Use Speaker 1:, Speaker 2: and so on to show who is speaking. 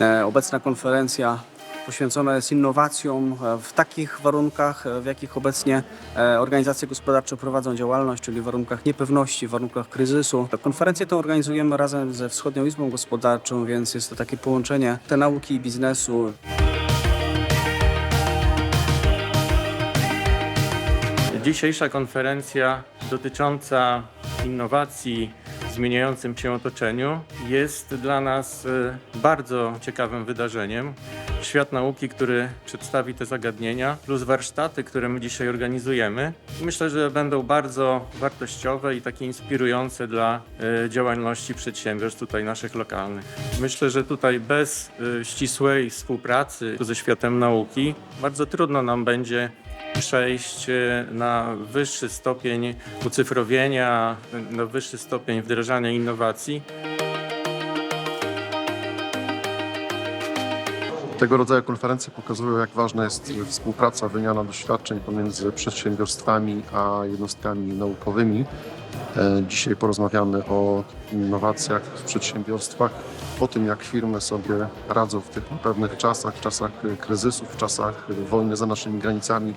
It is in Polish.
Speaker 1: E, Obecna konferencja poświęcona jest innowacjom e, w takich warunkach, e, w jakich obecnie organizacje gospodarcze prowadzą działalność, czyli w warunkach niepewności, w warunkach kryzysu. Konferencję tę organizujemy razem ze Wschodnią Izbą Gospodarczą, więc jest to takie połączenie te nauki i biznesu.
Speaker 2: Dzisiejsza konferencja dotycząca innowacji zmieniającym się otoczeniu jest dla nas e, bardzo ciekawym wydarzeniem. Świat nauki, który przedstawi te zagadnienia, plus warsztaty, które my dzisiaj organizujemy. Myślę, że będą bardzo wartościowe i takie inspirujące dla e, działalności przedsiębiorstw tutaj naszych lokalnych. Myślę, że tutaj bez e, ścisłej współpracy ze światem nauki bardzo trudno nam będzie przejść e, na wyższy stopień ucyfrowienia, na wyższy stopień wdrażania innowacji.
Speaker 3: Tego rodzaju konferencje pokazują, jak ważna jest współpraca, wymiana doświadczeń pomiędzy przedsiębiorstwami a jednostkami naukowymi. E, Dzisiaj porozmawiamy o innowacjach w przedsiębiorstwach, o tym, jak firmy sobie radzą w tych pewnych czasach, czasach kryzysów, czasach wojny za naszymi granicami.